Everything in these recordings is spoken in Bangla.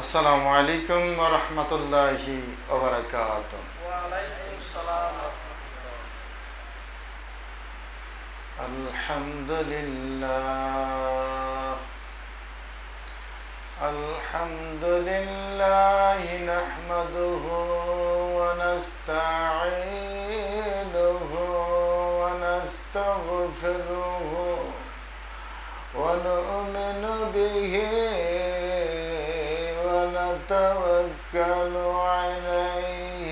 আসসালামু আলাইকুম রহমতুল্লাহি ওবরাকাত ওয়ালাইকুম সালাম আলহামদুলিল্লাহ আলহামদুলিল্লাহ نحمده ونستعينه ونستغفره ونؤمن به ونتوكل عليه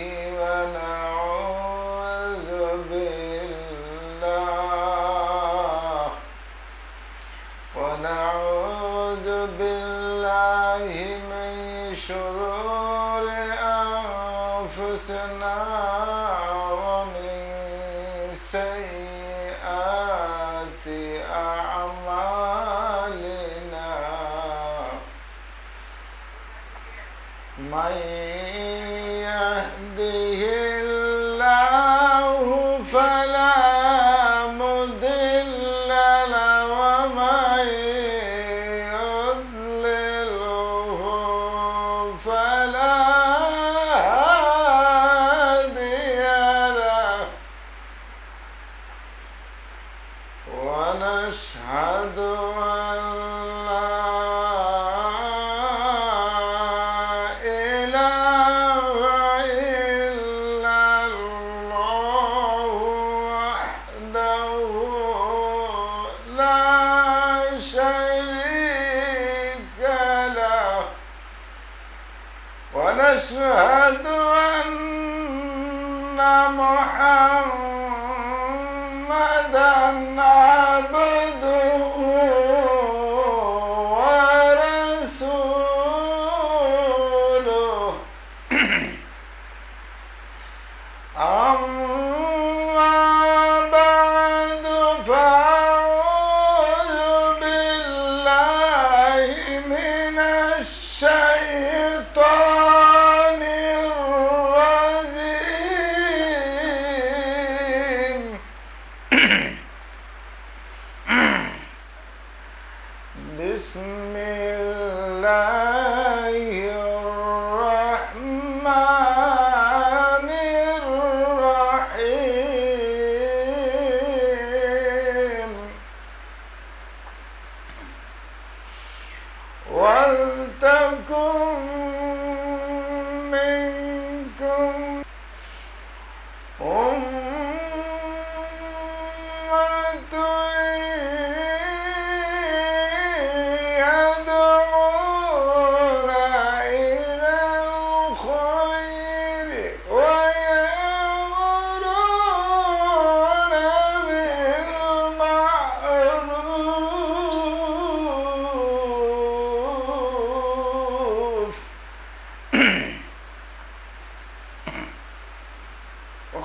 ونعوذ بالله من شرور أنفسنا. Mas Bismillah.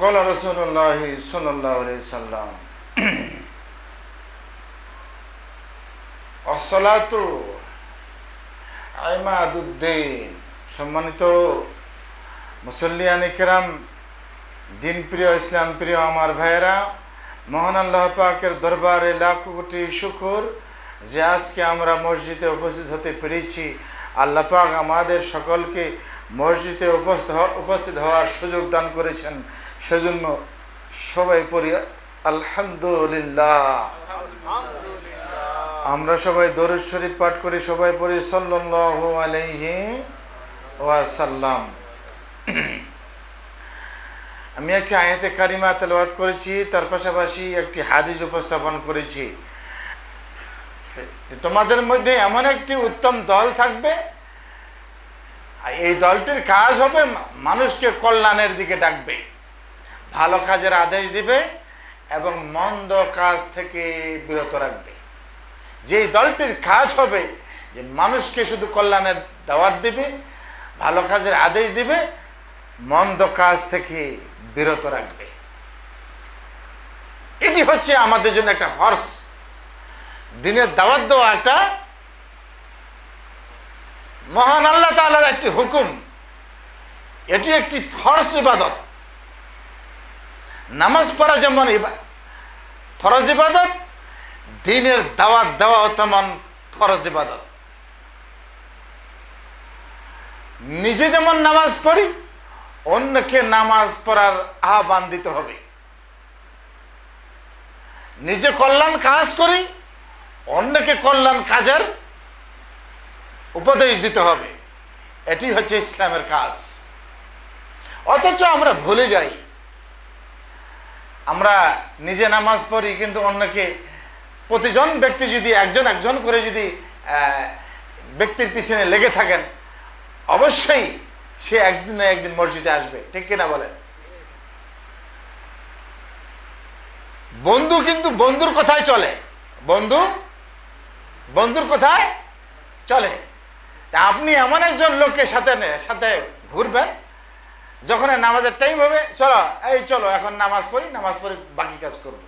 وقال رسول الله صلى الله عليه وسلم الصلاة عماد الدين সম্মানিত মুসল্লিয়ান ইকরাম দিন প্রিয় ইসলাম প্রিয় আমার ভাইয়েরা মহান আল্লাহ পাকের দরবারে লাখ কোটি শুকুর যে আজকে আমরা মসজিদে উপস্থিত হতে পেরেছি আল্লাহ পাক আমাদের সকলকে মসজিদে উপস্থিত হওয়া- উপস্থিত হওয়ার সুযোগ দান করেছেন সেজন্য সবাই পড়ি আলহামদুলিল্লাহ। আমরা সবাই দরুদ শরীফ পাঠ করি, সবাই পড়ি, সাল্লাল্লাহু আলাইহি ওয়াসাল্লাম। আমি একটি আয়াতে কারিমা তেলাওয়াত করেছি, তার পাশাপাশি একটি হাদিস উপস্থাপন করেছি। তোমাদের মধ্যে এমন একটি উত্তম দল থাকবে এই দলটির কাজ হবে মানুষকে কল্যাণের দিকে ডাকবে। ভালো কাজের আদেশ দিবে এবং মন্দ কাজ থেকে বিরত রাখবে। যে দলটির কাজ হবে, যে মানুষকে শুধু কল্যাণের দাওয়াত দিবে, ভালো কাজের আদেশ দিবে, মন্দ কাজ থেকে বিরত রাখবে। এটি হচ্ছে আমাদের জন্য একটা ফর্স দিনের দাওয়াত দেওয়া একটা মহান আল্লাহ তাআলার একটি হুকুম। এটি একটি ফরজ ইবাদত। নামাজ পড়া যেমন ফরজ ইবাদত, দিনের দাওয়াত দেওয়া তেমন ফরজ ইবাদত। নিজে যেমন নামাজ পড়ি, অন্যকে নামাজ পড়ার আহ্বান দিতে হবে। নিজে কল্যাণ কাজ করি, অন্যকে কল্যাণ কাজের উপদেশ দিতে হবে। এটি হচ্ছে ইসলামের কাজ। অথচ আমরা ভুলে যাই আমরা নিজে নামাজ পড়ি, কিন্তু অন্যকে প্রতিজন ব্যক্তি যদি একজন একজন করে যদি ব্যক্তির পিছনে লেগে থাকেন, অবশ্যই সে একদিন না একদিন মসজিদে আসবে। ঠিক কিনা বলেন? বন্ধু কিন্তু বন্ধুর কথায় চলে। বন্ধু বন্ধুর কথায় চলে। আপনি এমন একজন লোককে সাথে সাথে ঘুরবেন যখন নামাজের টাইম হবে, চলো, এই চলো, এখন নামাজ পড়ি নামাজ পড়ি বাকি কাজ করব।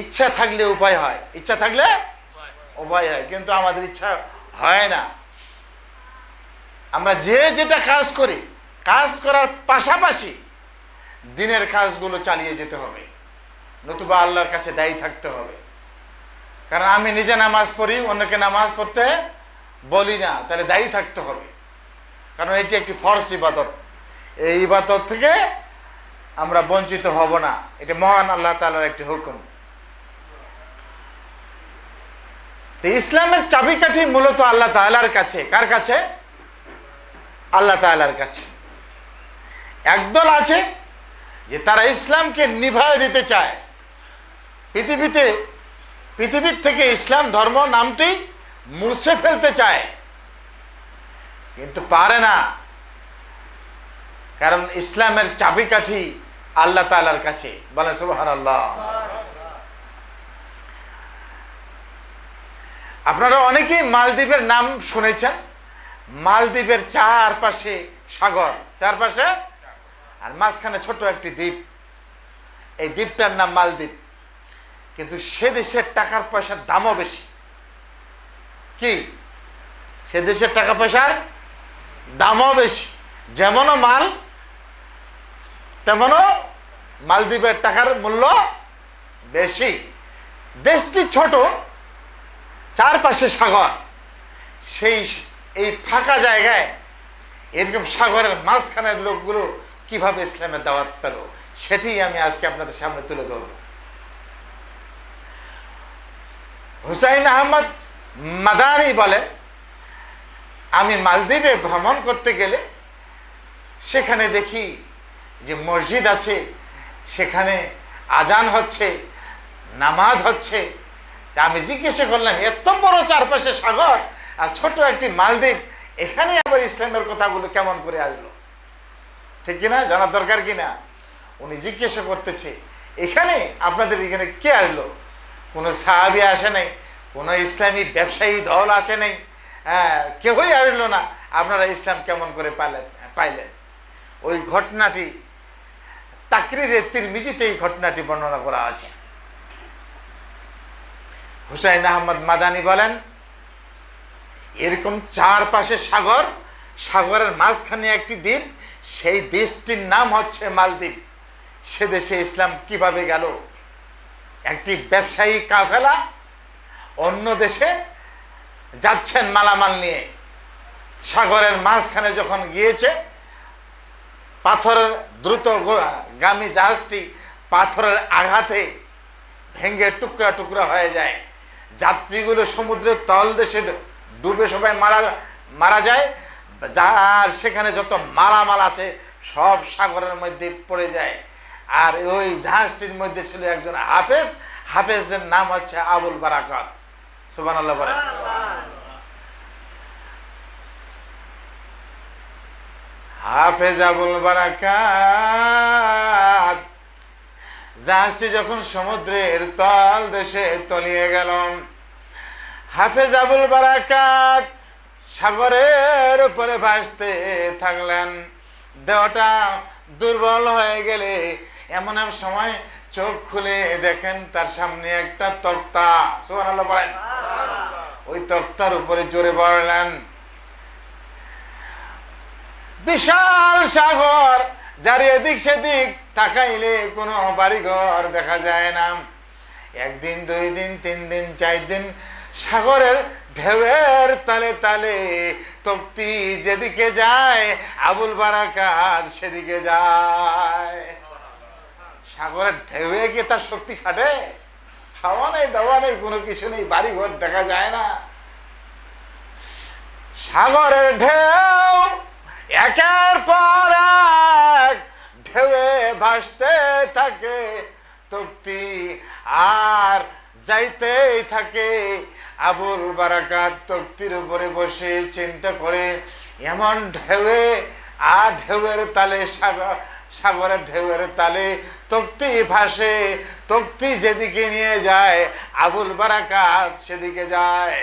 ইচ্ছা থাকলে উপায় হয়, ইচ্ছা থাকলে উপায় হয়, কিন্তু আমাদের ইচ্ছা হয় না। আমরা যে যেটা কাজ করি, কাজ করার পাশাপাশি দিনের কাজগুলো চালিয়ে যেতে হবে। নতুবা আল্লাহর কাছে দায়ী থাকতে হবে। কারণ আমি নিজে নামাজ পড়ি, অন্যকে নামাজ পড়তে বলি না, তাহলে দায়ী থাকতে হবে। কারণ এটি একটি ফরজ ইবাদত। এই ইবাদত থেকে আমরা বঞ্চিত হব না। এটা মহান আল্লাহ তালার একটি হুকুম। তো ইসলামের চাবিকাঠি মূলত আল্লাহ তালার কাছে। কার কাছে? আল্লাহ তালার কাছে। একদল আছে যে তারা ইসলামকে নিভায় দিতে চায়। পৃথিবীতে, পৃথিবীর থেকে ইসলাম ধর্ম নামটি মুছে ফেলতে চায়। কিন্তু পারে না। কারণ ইসলামের চাবিকাঠি আল্লাহ তালার কাছে। বলে সুবাহ আল্লাহ আপনারা অনেকেই মালদ্বীপের নাম শুনেছেন। মালদ্বীপের চারপাশে সাগর, চারপাশে? আর মাঝখানে ছোট একটি দ্বীপ। এই দ্বীপটার নাম মালদ্বীপ। কিন্তু সে দেশের টাকার পয়সার দামও বেশি। কি? সে দেশের টাকা পয়সার দামও বেশি। যেমনও মাল তেমনও মালদ্বীপের টাকার মূল্য বেশি। দেশটি ছোট, চারপাশে সাগর। সেই এই ফাঁকা জায়গায় এরকম সাগরের মাঝখানের লোকগুলো কীভাবে ইসলামের দাওয়াত পেল সেটি আমি আজকে আপনাদের সামনে তুলে ধরব। হুসাইন আহমদ মাদানি বলেন, আমি মালদ্বীপে ভ্রমণ করতে গেলে সেখানে দেখি যে মসজিদ আছে, সেখানে আজান হচ্ছে, নামাজ হচ্ছে। তা আমি জিজ্ঞাসা করলাম, এত বড় চারপাশে সাগর আর ছোট একটি মালদ্বীপ, এখানে আবার ইসলামের কথাগুলো কেমন করে আসলো? ঠিক কিনা? জানার দরকার কিনা? উনি জিজ্ঞাসা করতেছে, এখানে আপনাদের এখানে কে আসলো? কোনো সাহাবি আসে নাই, কোনো ইসলামী ব্যবসায়ী দল আসে নাই। হ্যাঁ কেউই আসলো না। আপনারা ইসলাম কেমন করে পাইলেন পাইলেন? ওই ঘটনাটি তাকরিরে তিরমিজিতে এই ঘটনাটি বর্ণনা করা আছে। হুসাইন আহমদ মাদানি বলেন, এরকম চারপাশে সাগর, সাগরের মাঝখানে একটি দ্বীপ, সেই দেশটির নাম হচ্ছে মালদ্বীপ। সে দেশে ইসলাম কীভাবে গেল? একটি ব্যবসায়ী কাফেলা অন্য দেশে যাচ্ছেন মালামাল নিয়ে। সাগরের মাঝখানে যখন গিয়েছে পাথরের দ্রুত গামী জাহাজটি পাথরের আঘাতে ভেঙে টুকরা টুকরা হয়ে যায়। যাত্রীগুলো সমুদ্রের তল দেশে ডুবে সবাই মারা মারা যায়। যার সেখানে যত মালামাল আছে, সব সাগরের মধ্যে পড়ে যায়। আর ওই জাহাজটির মধ্যে ছিল একজন হাফেজ। হাফেজের নাম হচ্ছে আবুল বারাকাত। সুবান আল্লাহ। বলেন হাফেজ বারাকাত। জাহাজটি যখন সমুদ্রের তল দেশে তলিয়ে গেল হাফেজ আবুল বারাকাত সাগরের উপরে ভাসতে থাকলেন। দেহটা দুর্বল হয়ে গেলে এমন এক সময় চোখ খুলে দেখেন তার সামনে একটা তক্তা। সুবহানাল্লাহ বলেন। ওই তক্তার উপরে জোরে পড়লেন বিশাল সাগর, যার এদিক সেদিক তাকাইলে কোনো বাড়িঘর দেখা যায় না। একদিন, দুই দিন, তিন দিন, চার দিন সাগরের ঢেউয়ের তালে তালে তক্তি যেদিকে যায়, আবুল বারাকার সেদিকে যায়। সাগরের ঢেউয়ে কি তার শক্তি খাটে? খাওয়া নেই, দাওয়া নেই, কোনো কিছু নেই বাড়ি ঘর দেখা যায় না। সাগরের ঢেউ একের পর এক ঢেউয়ে ভাসতে থাকে তক্তি আর যাইতেই থাকে। আবুল বারাকাত তক্তির উপরে বসে চিন্তা করে, এমন ঢেউয়ে আর ঢেউয়ের তালে সাগর সাগরের ঢেউয়ের তালে তক্তি ভাসে তক্তি যেদিকে নিয়ে যায়, আবুল বারাকাত সেদিকে যায়।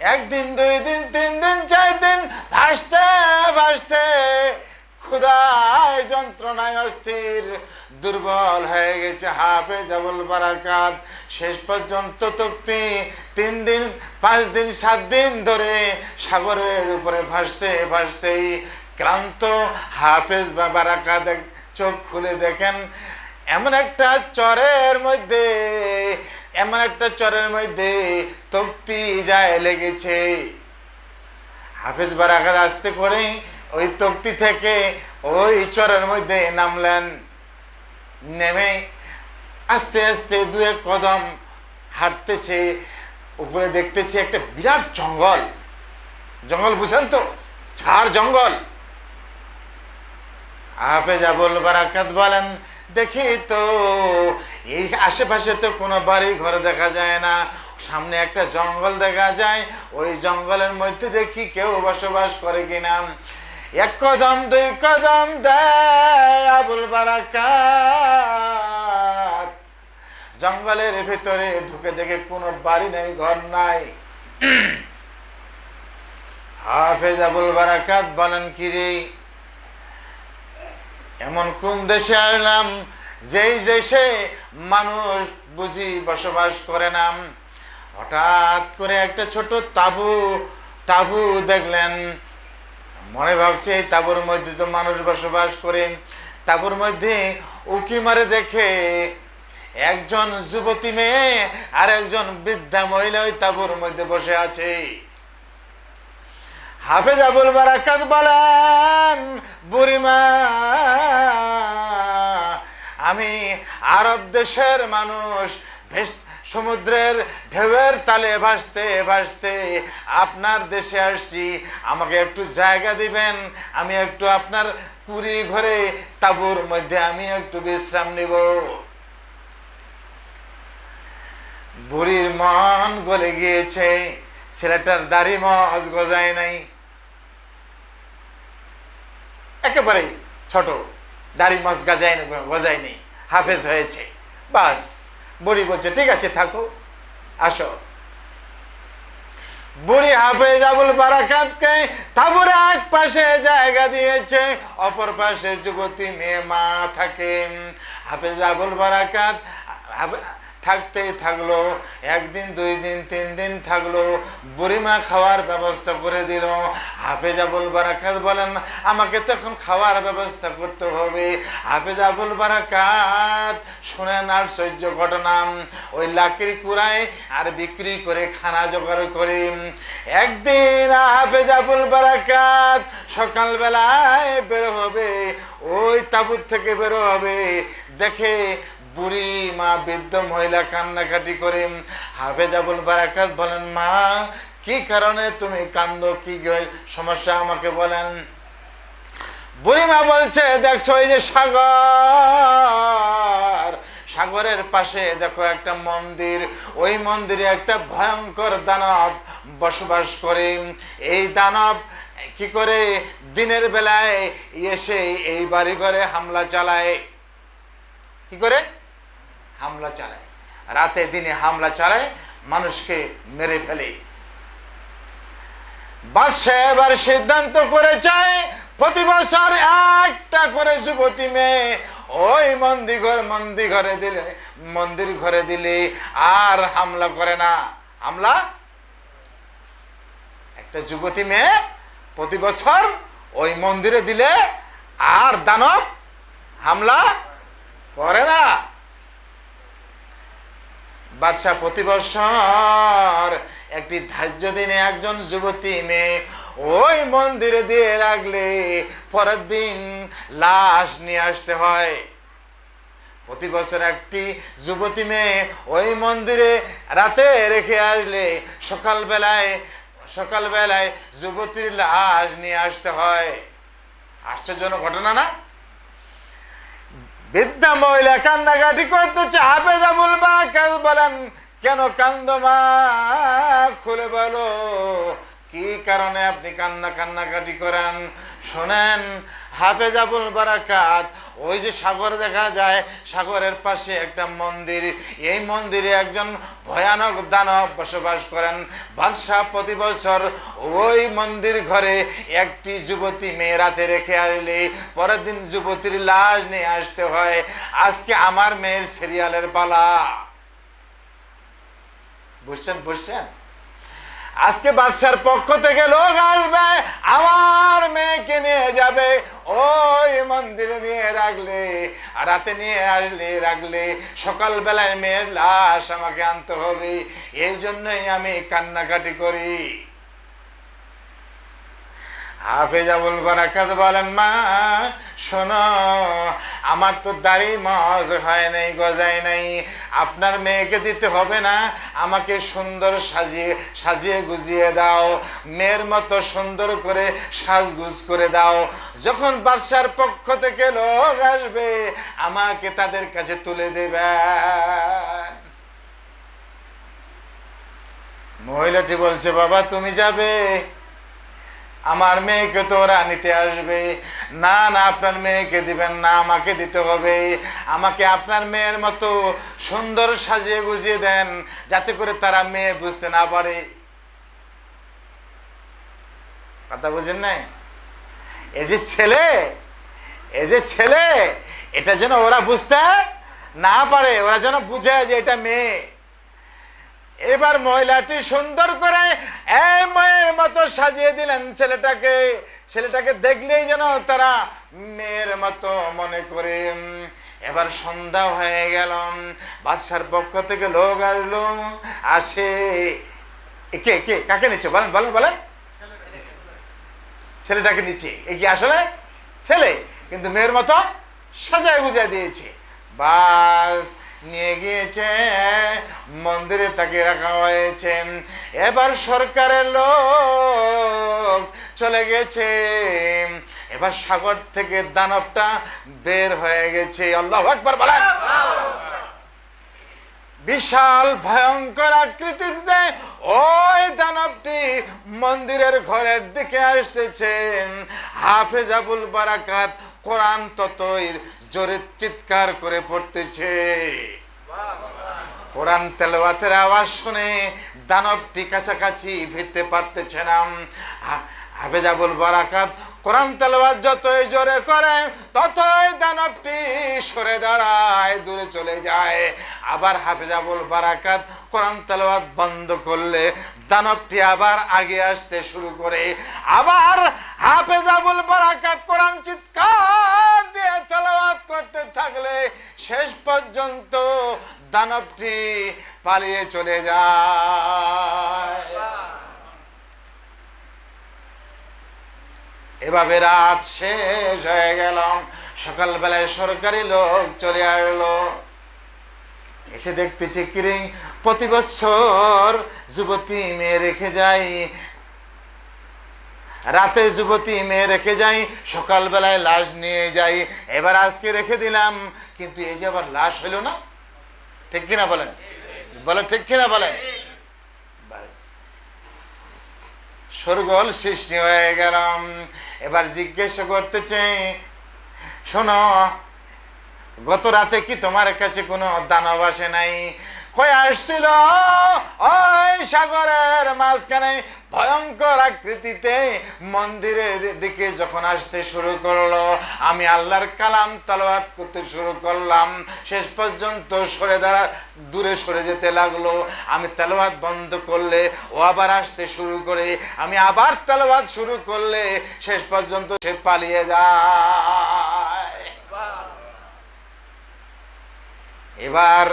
একদিন, দুই দিন, তিন দিন, চার দিন ভাসতে ভাসতে ক্ষুদায় দুর্বল হয়ে গেছে হাফে বারাকাত। শেষ পর্যন্ত তক্তি তিন দিন, পাঁচ দিন, সাত দিন ধরে সাগরের উপরে ভাসতে, ভাসতেই ক্লান্ত হাফেজ বা বারাকাত চোখ খুলে দেখেন, এমন একটা চরের মধ্যে এমন একটা চরের মধ্যে তক্তি যায় লেগেছে। হাফিজ বারাকাত আসতে করে ওই তক্তি থেকে ওই চরের মধ্যে নামলেন। নেমে আস্তে আস্তে দু এক কদম হাঁটতেছে, উপরে দেখতেছে একটা বিরাট জঙ্গল। জঙ্গল বুঝেন তো? ঝাড় জঙ্গল। হাফেজ আবুল বারাকাত বলেন দেখি তো। এই আশেপাশে তো কোনো বাড়ি ঘর দেখা যায় না। সামনে একটা জঙ্গল দেখা যায়। ওই জঙ্গলের মধ্যে দেখি কেউ বসবাস করে কিনা। এক কদম দুই কদম দেয় আবুল বারাকাত। জঙ্গলের ভিতরে ঢুকে দেখে কোনো বাড়ি নেই ঘর নাই। হাফেজ আবুল বারাকাত বলেন কি রে? এমন কোন দেশে আসলাম যেই দেশে মানুষ বুঝি বসবাস করে না। হঠাৎ করে একটা ছোট তাবু তাবু দেখলেন। মনে ভাবছে এই তাবুর মধ্যে তো মানুষ বসবাস করে। তাবুর মধ্যে উকি মারে দেখে একজন যুবতী মেয়ে আর একজন বৃদ্ধা মহিলা ওই তাবুর মধ্যে বসে আছে। হাফেজ আবুল বারাকাত বলেন বুড়িমা আমি আরব দেশের মানুষ সমুদ্রের ঢেউয়ের তালে ভাসতে ভাসতে আপনার দেশে আসছি। আমাকে একটু জায়গা দিবেন, আমি একটু আপনার কুড়ি ঘরে, তাবুর মধ্যে আমি একটু বিশ্রাম নিব। বুড়ির মন গলে গিয়েছে, ছেলেটার দাড়ি মজ গজায় নাই। একেবারে ছোট। দাড়ি মজ গাজায় গজায় নেই, হাফেজ হয়েছে। বাস, বুড়ি বলছে, ঠিক আছে, থাকো, আসো। বুড়ি হাফেজ আবুল বারাকাতকে তারপরে এক পাশে জায়গা দিয়েছে, অপর পাশে যুবতী মেয়ে মা থাকে। হাফেজ আবুল বারাকাত থাকতেই থাকল, একদিন দুই দিন তিন দিন থাকল, বুড়িমা খাওয়ার ব্যবস্থা করে দিল। হাফেজ আবুল বারাকাত বলেন, আমাকে তো এখন খাওয়ার ব্যবস্থা করতে হবে। হাফেজ আবুল বারাকাত শুনেন আশ্চর্য ঘটনা। ওই লাকড়ি কুড়ায় আর বিক্রি করে খানা জোগাড় করে। একদিন হাফেজ আবুল বারাকাত সকালবেলায় বের হবে, ওই তাবুত থেকে বের হবে। দেখে বুড়ি, মা, বৃদ্ধ, মহিলা কান্নাকাটি করে হাফেজ আবুল বারাকাত বলেন, মা, কি কারণে তুমি কান্দ? কি সমস্যা আমাকে বলেন। বুড়িমা বলছে, দেখছ এই যে সাগর, সাগরের পাশে দেখো একটা মন্দির। ওই মন্দিরে একটা ভয়ঙ্কর দানব বসবাস করে। এই দানব কি করে দিনের বেলায় এসে এই বাড়ি ঘরে হামলা চালায়? কি করে? হামলা চালায়। রাতে দিনে হামলা চালায়, মানুষকে মেরে ফেলে। বাদশাহ এবার সিদ্ধান্ত করে চায়, প্রতি বছর একটা করে যুবতী মেয়ে ওই মন্দির ঘর মন্দির ঘরে দিলে, মন্দির ঘরে দিলে আর হামলা করে না। হামলা? একটা যুবতী মেয়ে প্রতি বছর ওই মন্দিরে দিলে আর দানব হামলা করে না। বাদশাহ প্রতি বৎসর একটি ধার্য দিনে একজন যুবতী মেয়ে ওই মন্দিরে দিয়ে রাখলে পরের দিন লাশ নিয়ে আসতে হয়। প্রতি বছর একটি যুবতী মেয়ে ওই মন্দিরে রাতে রেখে আসলে সকালবেলায় সকালবেলায় যুবতীর লাশ নিয়ে আসতে হয়। আশ্চর্যজনক ঘটনা না? বৃদ্ধা মহিলা কান্নাকাটি করতেছে, হাফেজা বলবা কেন বলেন, কেন কান্দ মা? খুলে বলো, কি কারণে আপনি কান্না কান্নাকাটি করেন? শোনেন হাফেজাবুল বারাকাত। ওই যে সাগর দেখা যায়, সাগরের পাশে একটা মন্দির। এই মন্দিরে একজন ভয়ানক দানব বসবাস করেন। বাদশাহ প্রতি বছর ওই মন্দির ঘরে একটি যুবতী মেয়ে রাতে রেখে আসলে, পরের দিন যুবতীর লাশ নিয়ে আসতে হয়। আজকে আমার মেয়ের সিরিয়ালের পালা। বুঝছেন বুঝছেন? আজকে বাদশার পক্ষ থেকে লোক আসবে, আমার মেয়েকে নিয়ে যাবে। ওই মন্দিরে নিয়ে রাখলে, রাতে নিয়ে আসলে, রাখলে সকালবেলায় মেয়ের লাশ আমাকে আনতে হবে। এই জন্যই আমি কান্নাকাটি করি। হাফেজাবুল বারাকাত বলেন, মা, শোনো, আমার তো দাড়ি মজ হয় নাই, গজায় নাই। আপনার মেয়েকে দিতে হবে না, আমাকে সুন্দর সাজিয়ে সাজিয়ে গুজিয়ে দাও। মেয়ের মতো সুন্দর করে সাজগুজ করে দাও। যখন বাদশার পক্ষ থেকে লোক আসবে, আমাকে তাদের কাছে তুলে দেবেন। মহিলাটি বলছে, বাবা, তুমি যাবে? আমার মেয়েকে তো ওরা নিতে আসবে। না না, আপনার মেয়েকে দিবেন না, আমাকে দিতে হবে। আমাকে আপনার মেয়ের মতো সুন্দর সাজিয়ে গুজিয়ে দেন, যাতে করে তারা মেয়ে বুঝতে না পারে। কথা বুঝেন নাই? এই যে ছেলে এই যে ছেলে, এটা যেন ওরা বুঝতে না পারে, ওরা যেন বুঝে যে এটা মেয়ে। এবার মহিলাটি সুন্দর করে এই মেয়ের মতো সাজিয়ে দিলেন ছেলেটাকে। ছেলেটাকে দেখলেই যেন তারা মেয়ের মতো মনে করে। এবার সন্ধ্যা হয়ে গেল। বাদশার পক্ষ থেকে লোক আসলো। আসে। কে কে, কাকে নিচ্ছে? বলেন বলেন বলেন। ছেলেটাকে নিচ্ছে। এ কি আসলে? ছেলে। কিন্তু মেয়ের মতো সাজায় গুজায় দিয়েছে। বাস নিয়ে গিয়েছে মন্দিরে তাকে রাখা হয়েছে। এবার সরকারের লোক চলে গেছে। এবার সাগর থেকে দানবটা বের হয়ে গেছে। আল্লাহ একবার বলেন। বিশাল ভয়ঙ্কর আকৃতিতে ওই দানবটি মন্দিরের ঘরের দিকে আসতেছে। হাফেজ আবুল বারাকাত কোরআন ততই জোরে চিৎকার করে পড়তেছে। কোরআন তেলাওয়াতের আওয়াজ শুনে দানবটি কাছাকাছি ভিড়তে পারতেছে না। হা- হাফেজাবুল বারাকাত কোরআন তেলাওয়াত যতই জোরে করে, ততই দানবটি সরে দাঁড়ায়, দূরে চলে যায়। আবার হাফেজাবুল বারাকাত কোরআন তেলাওয়াত বন্ধ করলে দানবটি আবার আগে আসতে শুরু করে। আবার হাফেজাবুল বারাকাত কোরআন চিৎকার দিয়ে তেলাওয়াত করতে থাকলে শেষ পর্যন্ত দানবটি পালিয়ে চলে যায়। এভাবে রাত শেষ হয়ে গেল। সকালবেলায় সরকারি লোক চলে আসলো। এসে দেখতেছি কিরে প্রতি বছর যুবতী মেয়ে রেখে যাই রাতে যুবতী মেয়ে রেখে যাই সকালবেলায় লাশ নিয়ে যাই এবার আজকে রেখে দিলাম, কিন্তু এই যে আবার লাশ হইল না? ঠিক কিনা বলেন? বলেন, ঠিক কিনা বলেন? বাস। সৃষ্টি হয়ে গেলাম। এবার জিজ্ঞেস করতেছে, শোনো গত রাতে কি তোমার কাছে কোনো দানব আসে নাই? কই আসছিল? ওই সাগরের মাঝখানে ভয়ঙ্কর আকৃতিতে মন্দিরের দিকে যখন আসতে শুরু করল, আমি আল্লাহর কালাম তালাওয়াত করতে শুরু করলাম। শেষ পর্যন্ত সরে দাঁড়া, দূরে সরে যেতে লাগল। আমি তেলাওয়াত বন্ধ করলে, ও আবার আসতে শুরু করে। আমি আবার তেলাওয়াত শুরু করলে, শেষ পর্যন্ত সে পালিয়ে যায়। এবার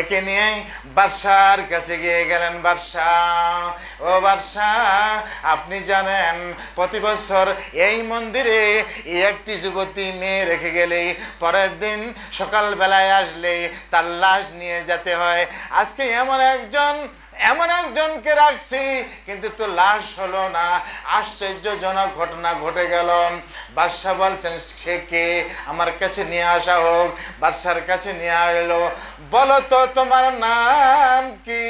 একে নিয়ে বাদশার কাছে গিয়ে গেলেন বাদশাহ ও বাদশাহ আপনি জানেন, প্রতি বছর এই মন্দিরে একটি যুবতী মেয়ে রেখে গেলে পরের দিন সকালবেলায় আসলে তার লাশ নিয়ে যেতে হয়। আজকে এমন একজন এমন একজনকে রাখছি, কিন্তু তো লাশ হলো না। আশ্চর্যজনক ঘটনা ঘটে গেল। বাদশাহ বলছেন, সে কে? আমার কাছে নিয়ে আসা হোক। বাদশার কাছে নিয়ে এলো। বলো তো, তোমার নাম কি?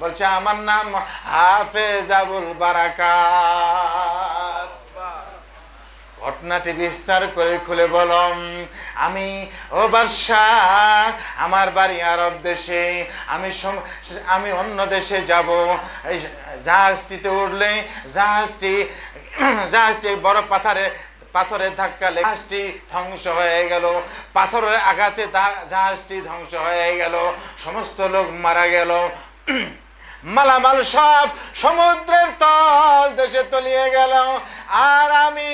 বলছে, আমার নাম হাফেজ আবুল বারাকাত। ঘটনাটি বিস্তার করে খুলে বলম আমি ও বাদশাহ, আমার বাড়ি আরব দেশে, আমি আমি অন্য দেশে যাব। জাহাজটিতে উঠলে জাহাজটি জাহাজটি বড় পাথরে, পাথরের ধাক্কা জাহাজটি ধ্বংস হয়ে গেল। পাথরের আঘাতে জাহাজটি ধ্বংস হয়ে গেল। সমস্ত লোক মারা গেল। মালামাল সব সমুদ্রের তল দেশে তলিয়ে গেল। আর আমি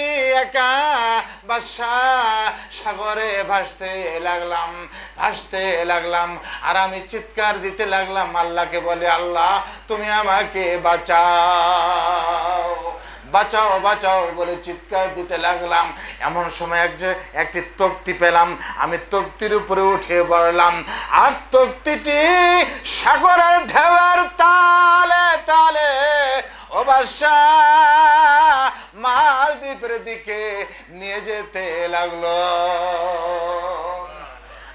একা বাসা সাগরে ভাসতে লাগলাম ভাসতে লাগলাম। আর আমি চিৎকার দিতে লাগলাম, আল্লাহকে বলে, আল্লাহ, তুমি আমাকে বাঁচাও। বাঁচাও বাঁচাও বলে চিৎকার দিতে লাগলাম। এমন সময় এক যে, একটি তক্তি পেলাম। আমি তক্তির উপরে উঠে পড়লাম। আর তক্তিটি সাগরের ঢেউয়ের তালে তালে ও বাসা মালদ্বীপের দিকে নিয়ে যেতে লাগল।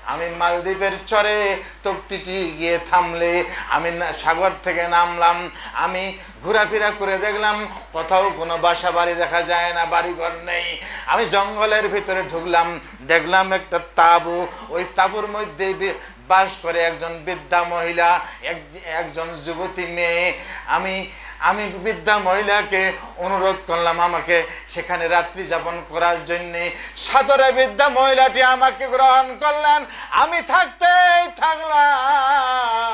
আমি মালদ্বীপের চরে তক্তিটি গিয়ে থামলে, আমি সাগর থেকে নামলাম। আমি ঘোরাফেরা করে দেখলাম, কোথাও কোনো বাসা বাড়ি দেখা যায় না, বাড়িঘর নেই। আমি জঙ্গলের ভিতরে ঢুকলাম, দেখলাম একটা তাঁবু। ওই তাঁবুর মধ্যে বাস করে একজন বৃদ্ধা মহিলা, এক- একজন যুবতী মেয়ে। আমি আমি বৃদ্ধা মহিলাকে অনুরোধ করলাম আমাকে সেখানে রাত্রি যাপন করার জন্যে। সাদরে বৃদ্ধা মহিলাটি আমাকে গ্রহণ করলেন। আমি থাকতেই থাকলাম।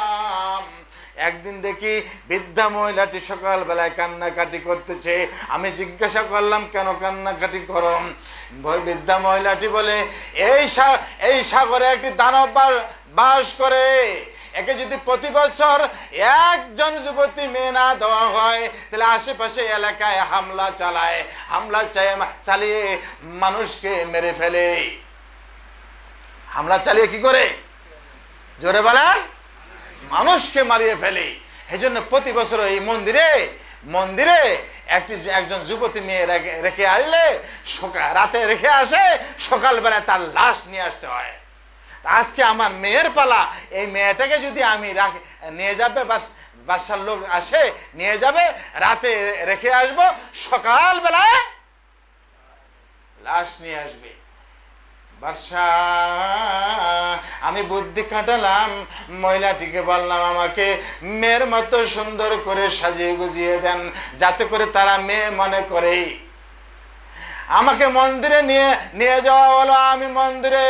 একদিন দেখি বৃদ্ধা মহিলাটি সকালবেলায় কান্নাকাটি করতেছে। আমি জিজ্ঞাসা করলাম, কেন কান্নাকাটি করম বৃদ্ধা মহিলাটি বলে, এই এই সাগরে একটি দানব বাস করে। একে যদি প্রতি বছর একজন যুবতী মেয়ে না দেওয়া হয়, তাহলে আশেপাশে এলাকায় হামলা চালায়। হামলা চালিয়ে মানুষকে মেরে ফেলে। হামলা চালিয়ে কি করে? জোরে বলেন, মানুষকে মারিয়ে ফেলে। এই জন্য প্রতি বছর এই মন্দিরে মন্দিরে একটি একজন যুবতী মেয়ে রেখে- আসলে রাতে রেখে আসে, সকালবেলায় তার লাশ নিয়ে আসতে হয়। আজকে আমার মেয়ের পালা। এই মেয়েটাকে যদি আমি রাখি, নিয়ে যাবে, বাস, বাসার লোক আসে, নিয়ে যাবে, রাতে রেখে আসব, সকালবেলায় লাশ নিয়ে আসবে। বাদশা আমি বুদ্ধি কাটালাম মহিলাটিকে বললাম, আমাকে মেয়ের মতো সুন্দর করে সাজিয়ে গুজিয়ে দেন, যাতে করে তারা মেয়ে মনে করে আমাকে মন্দিরে নিয়ে নিয়ে যাওয়া হলো। আমি মন্দিরে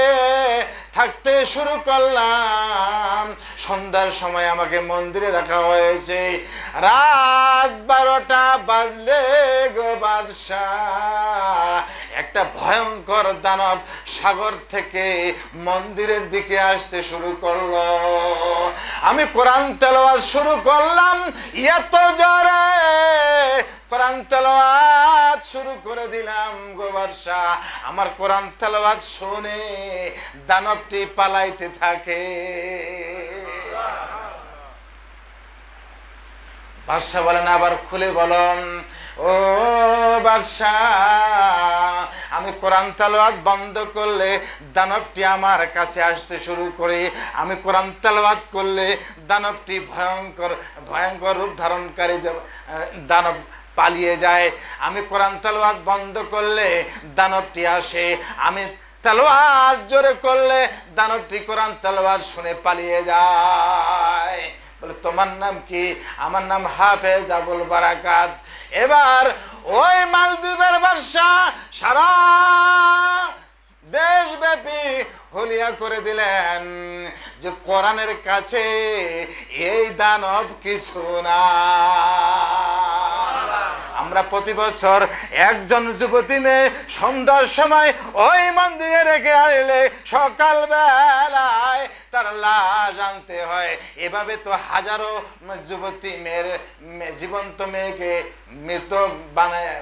থাকতে শুরু করলাম। সন্ধ্যার সময় আমাকে মন্দিরে রাখা হয়েছে। রাত বারোটা বাজলে গো বাদশাহ। একটা ভয়ঙ্কর দানব সাগর থেকে মন্দিরের দিকে আসতে শুরু করল। আমি কোরআন তেলাওয়াত শুরু করলাম, এত জোরে কোরআন তেলাওয়াত শুরু করে দিলাম গোবর্ষা আমার কোরআন তেলাওয়াত শুনে দানবটি পালাইতে থাকে। বাদশাহ বলেন আবার খুলে বলন ও বাদশাহ আমি কোরআন তালাওয়াত বন্ধ করলে দানবটি আমার কাছে আসতে শুরু করে। আমি কোরআন তালাওয়াত করলে দানবটি ভয়ঙ্কর ভয়ঙ্কর রূপ ধারণকারী দানব পালিয়ে যায়। আমি কোরআন তালোয়াত বন্ধ করলে দানবটি আসে। আমি তালোয়ার জোরে করলে দানবটি কোরআন তালোয়ার শুনে পালিয়ে যায়। বলে, তোমার নাম কি? আমার নাম হাফেজ আবুল বারাকাত। এবার ওই মালদ্বীপের বর্ষা সারা দেশব্যাপী হলিয়া করে দিলেন যে, কোরআনের কাছে এই দানব কিছু না। আমরা প্রতি বছর একজন যুবতী মেয়ে সন্ধ্যার সময় ওই মন্দিরে রেখে আসলে সকাল বেলায় তার লাশ আনতে হয়। এভাবে তো হাজারো যুবতী মেয়ের জীবন্ত মেয়েকে মৃত বানায়,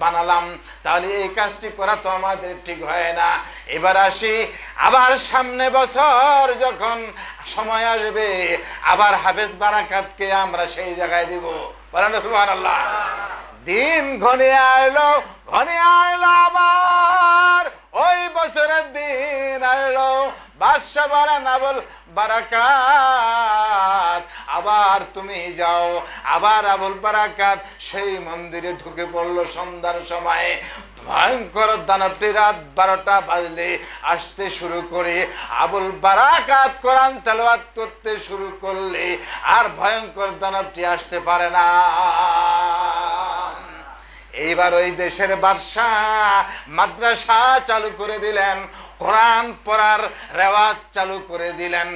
বানালাম। তাহলে এই কাজটি করা তো আমাদের ঠিক হয় না। এবার আসি, আবার সামনে বছর যখন সময় আসবে, আবার হাফেজ বারাকাতকে আমরা সেই জায়গায় দিব। বলেন সুবহানাল্লাহ। দিন ঘনে আইলো ঘনে আইলো আবার। ওই বছরের দিন আইলো বাদশা বারা নাবল বারাকাত। আবার তুমি যাও, আবার আবুল বারাকাত। সেই মন্দিরে ঢুকে পড়ল সন্ধ্যার সময়। ভয়ঙ্কর দানবটি রাত বারোটা বাজলে আসতে শুরু করে আবুল বারাকাত কোরআন তেলাওয়াত করতে শুরু করলে আর ভয়ঙ্কর দানবটি আসতে পারে না। এইবার ওই দেশের বাদশাহ মাদ্রাসা চালু করে দিলেন, কোরআন পড়ার রেওয়াজ চালু করে দিলেন।